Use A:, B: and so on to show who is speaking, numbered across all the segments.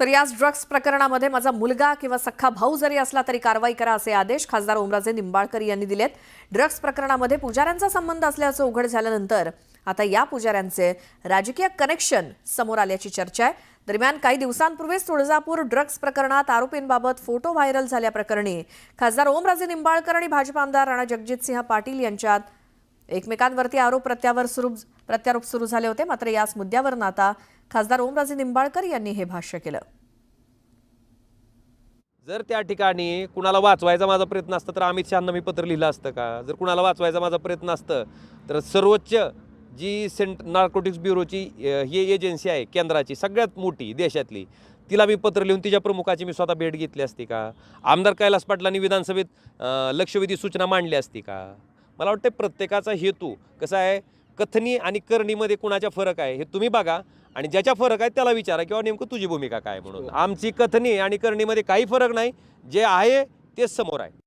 A: तर याच ड्रग्ज प्रकरणामध्ये माझा मुलगा किंवा सख्खा भाऊ जरी असला तरी कारवाई करा असे आदेश खासदार ओमराजे निंबाळकर यांनी दिलेत. ड्रग्ज प्रकरणामध्ये पुजाऱ्यांचा संबंध असल्याचं उघड झाल्यानंतर आता या पुजाऱ्यांचे राजकीय कनेक्शन समोर आल्याची चर्चा आहे. दरम्यान काही दिवसांपूर्वीच तुळजापूर ड्रग्ज प्रकरणात आरोपींबाबत फोटो व्हायरल झाल्याप्रकरणी खासदार ओमराजे निंबाळकर आणि भाजपा आमदार राणा जगजितसिंह पाटील यांच्यात एकमेकांवरती आरोप प्रत्यावर सुरू प्रत्यारोप सुरू झाले होते. मात्र याच मुद्द्यावरून आता खासदार ओमराजे निंबाळकर यांनी हे भाष्य केलं.
B: जर त्या ठिकाणी कुणाला वाचवायचा माझा प्रयत्न असता तर अमित शहांना मी पत्र लिहिलं असतं का? जर कुणाला वाचवायचा माझा प्रयत्न असतं तर सर्वोच्च जी सेंट नार्कोटिक्स ब्युरोची ही एजन्सी आहे केंद्राची सगळ्यात मोठी देशातली तिला मी पत्र लिहून तिच्या प्रमुखाची मी स्वतः भेट घेतली असती का? आमदार कैलास पाटलांनी विधानसभेत लक्षवेधी सूचना मांडली असती का? मला वाटतं प्रत्येकाचा हेतू कसा आहे? कथनी आणि करणीमध्ये कुणाच्या फरक आहे? हे तुम्ही बघा आणि ज्याच्या फरक आहे त्याला विचारा किंवा नेमकं तुझी भूमिका काय म्हणून. आमची कथनी आणि करणीमध्ये काही फरक नाही. जे आहे तेच समोर आहे.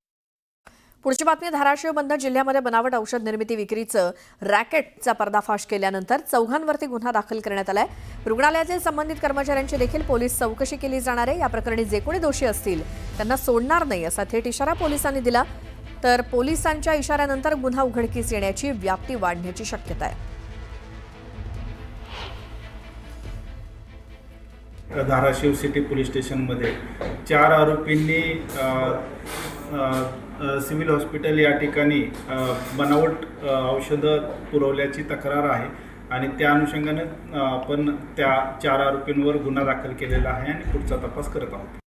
A: पुढची बातमी धाराशिव बंद जिल्ह्यामध्ये बनावट औषध निर्मिती विक्रीचं रॅकेटचा पर्दाफाश केल्यानंतर चौघांवरती गुन्हा दाखल करण्यात आलाय. रुग्णालयातील संबंधित कर्मचाऱ्यांची देखील पोलीस चौकशी केली जाणार आहे. या प्रकरणी जे कोणी दोषी असतील त्यांना सोडणार नाही असा थेट इशारा पोलिसांनी दिला. तर पोलिसांच्या इशाऱ्यानंतर गुन्हा उघडकीस येण्याची व्याप्ती वाढण्याची शक्यता आहे.
C: धाराशिव सिटी पोलीस स्टेशनमध्ये चार आरोपींनी सिव्हिल हॉस्पिटल या ठिकाणी बनावट औषधं पुरवल्याची तक्रार आहे आणि त्या अनुषंगाने आपण त्या चार आरोपींवर गुन्हा दाखल केलेला आहे आणि पुढचा तपास करत आहोत.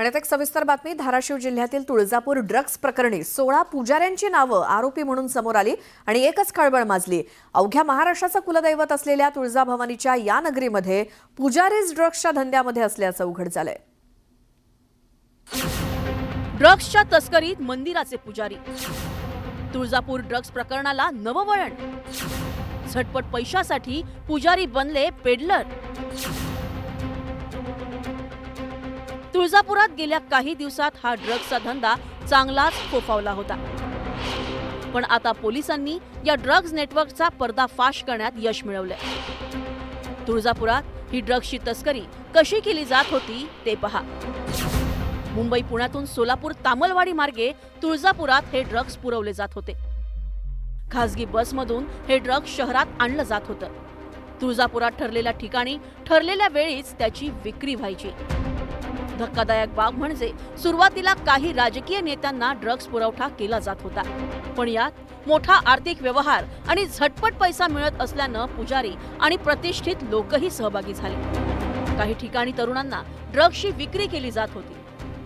A: आणि आता एक सविस्तर बातमी. धाराशिव जिल्ह्यातील तुळजापूर ड्रग्ज प्रकरणी सोळा पुजाऱ्यांची नावं आरोपी म्हणून समोर आली आणि एकच खळबळ माजली. अवघ्या महाराष्ट्राचं कुलदैवत असलेल्या तुळजाभवानीच्या या नगरीमध्ये पुजारीच ड्रग्जच्या धंद्यामध्ये असल्याचं उघड झालंय.
D: ड्रग्सच्या तस्करीत मंदिराचे पुजारी. तुळजापूर ड्रग्ज प्रकरणाला नववळण. झटपट पैशासाठी पुजारी बनले पेडलर. तुळजापुरात गेल्या काही दिवसात हा ड्रग्सचा धंदा चांगलाच फोफावला होता. पण आता पोलिसांनी या ड्रग्ज नेटवर्कचा पर्दाफाश करण्यात यश मिळवलंय. तुळजापुरात ही ड्रग्सची तस्करी कशी केली जात होती ते पहा. मुंबई पुण्यातून सोलापूर तामलवाडी मार्गे तुळजापुरात हे ड्रग्ज पुरवले जात होते. खासगी बसमधून हे ड्रग्ज शहरात आणलं जात होतं. तुळजापुरात ठरलेल्या ठिकाणी ठरलेल्या वेळीच त्याची विक्री व्हायची. धक्कादायक बाब म्हणजे सुरुवातीला काही राजकीय नेत्यांना ड्रग्ज पुरवठा केला जात होता. पण यात मोठा आर्थिक व्यवहार आणि झटपट पैसा मिळत असल्यानं पुजारी आणि प्रतिष्ठित लोकही सहभागी झाले. काही ठिकाणी तरुणांना ड्रग्जची विक्री केली जात होती.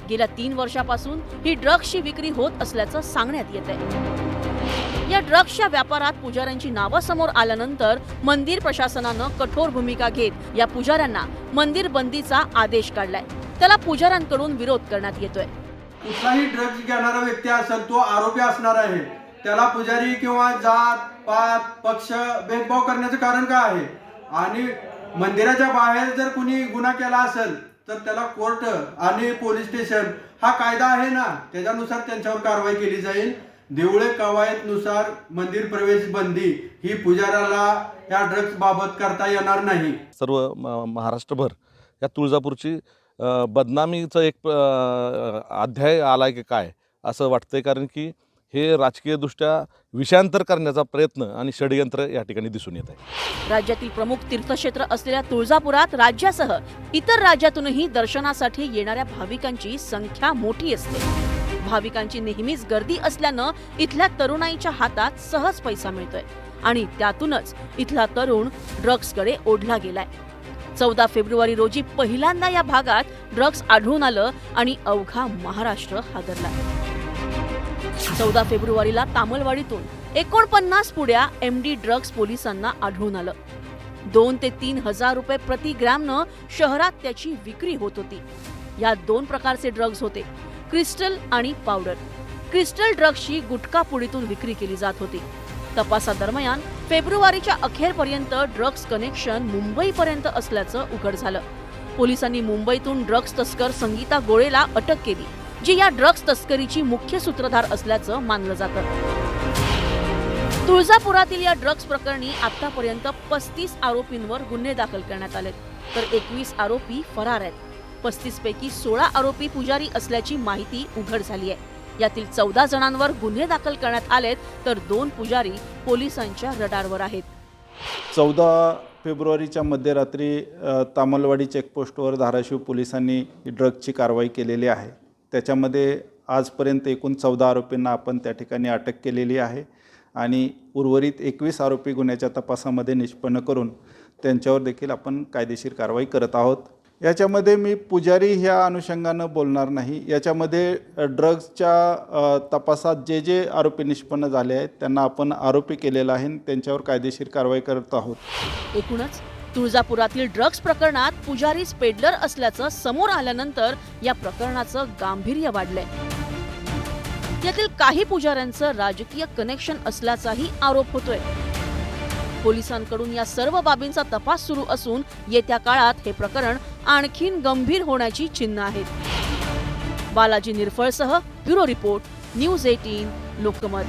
D: गेल्या तीन वर्षापासून ही ड्रग्सची विक्री होत असल्याचं सांगण्यात येत आहे. या ड्रग्सच्या व्यापारात पुजाऱ्यांची नावं समोर आल्यानंतर मंदिर प्रशासनानं कठोर भूमिका घेत या पुजाऱ्यांना मंदिर बंदीचा आदेश काढलाय. त्याला पुजाऱ्यांकडून विरोध करण्यात येतोय.
E: कुठलाही ड्रग्ज घेणारा व्यक्ती असेल तो आरोपी असणार आहे. त्याला पुजारी किंवा जात पात पक्ष भेदभाव करण्याचं कारण काय आहे? आणि मंदिराच्या बाहेर जर कुणी गुन्हा केला असेल तर त्याला कोर्ट आणि पोलीस स्टेशन हा कायदा आहे ना त्याच्यानुसार त्यांच्यावर कारवाई केली जाईल. देवळे कवायतनुसार मंदिर प्रवेश बंदी ही पुजाऱ्याला या ड्रग्ज बाबत करता येणार नाही.
F: सर्व महाराष्ट्रभर या तुळजापूरची बदनामीचं एक अध्याय आला की काय? असं वाटतंय कारण की हे राजकीयदृष्ट्या विषयांतर करण्याचा प्रयत्न आणि षडयंत्र या ठिकाणी दिसून येत आहे.
D: राज्यातील प्रमुख तीर्थक्षेत्र असलेल्या तुळजापुरात राज्यासह इतर राज्यातूनही दर्शनासाठी येणाऱ्या भाविकांची संख्या मोठी असते. भाविकांची नेहमीच गर्दी असल्यानं इथल्या तरुणाईच्या हातात सहज पैसा मिळतोय आणि त्यातूनच इथला तरुण ड्रग्सकडे ओढला गेलाय. चौदा फेब्रुवारी रोजी पहिल्यांदा या भागात ड्रग्स आढळून आलं आणि अवघा महाराष्ट्र हादरला. चौदा फेब्रुवारीला तामलवाडीतून एकोणपन्नास पुड्या एम डी ड्रग्ज पोलिसांना आढळून आलं. दोन ते तीन हजार रुपये प्रति ग्रॅमनं शहरात त्याची विक्री होत होती. या दोन प्रकारचे ड्रग्ज होते क्रिस्टल आणि पावडर. क्रिस्टल ड्रग्जची गुटखा पुडीतून विक्री केली जात होती. तपासादरम्यान फेब्रुवारीच्या अखेरपर्यंत ड्रग्ज कनेक्शन मुंबईपर्यंत असल्याचं उघड झालं. पोलिसांनी मुंबईतून ड्रग्ज तस्कर संगीता गोळेला अटक केली जी या ड्रग्ज तस्करीची मुख्य सूत्रधार असल्याचं मानलं जातं. तुळजापुरातील या ड्रग्ज प्रकरणी आतापर्यंत पस्तीस आरोपींवर गुन्हे दाखल करण्यात आले तर एकवीस आरोपी फरार आहेत. पस्तीस पैकी सोळा आरोपी पुजारी असल्याची माहिती उघड झाली आहे. यातील चौदा जणांवर गुन्हे दाखल करण्यात आलेत तर दोन पुजारी पोलिसांच्या रडारवर आहेत.
C: चौदा फेब्रुवारीच्या मध्यरात्री तामलवाडी चेकपोस्टवर धाराशिव पोलिसांनी ड्रगची कारवाई केलेली आहे. त्याच्यामध्ये आजपर्यंत एकूण चौदा आरोपींना आपण त्या ठिकाणी अटक केलेली आहे आणि उर्वरित एकवीस आरोपी गुन्ह्याच्या तपासामध्ये निष्पन्न करून त्यांच्यावर देखील आपण कायदेशीर कारवाई करत आहोत. याच्यामध्ये मी पुजारी ह्या अनुषंगानं बोलणार नाही. याच्यामध्ये ड्रग्जच्या तपासात जे जे आरोपी निष्पन्न झाले आहेत त्यांना आपण आरोपी केलेला आहे आणि त्यांच्यावर कायदेशीर कारवाई करत आहोत.
D: एकूणच तुळजापुरातील ड्रग्ज प्रकरणात पुजारी स्पेडलर असल्याचं समोर आल्यानंतर या प्रकरणाचं गांभीर्य वाढलंय. यातील काही पुजाऱ्यांचं राजकीय कनेक्शन असल्याचाही आरोप होतोय. पोलिसांकडून या सर्व बाबींचा तपास सुरू असून येत्या काळात हे प्रकरण आणखीन गंभीर होण्याची चिन्ह आहेत. Balaji निरफळसह bureau report news eighteen Lokmat.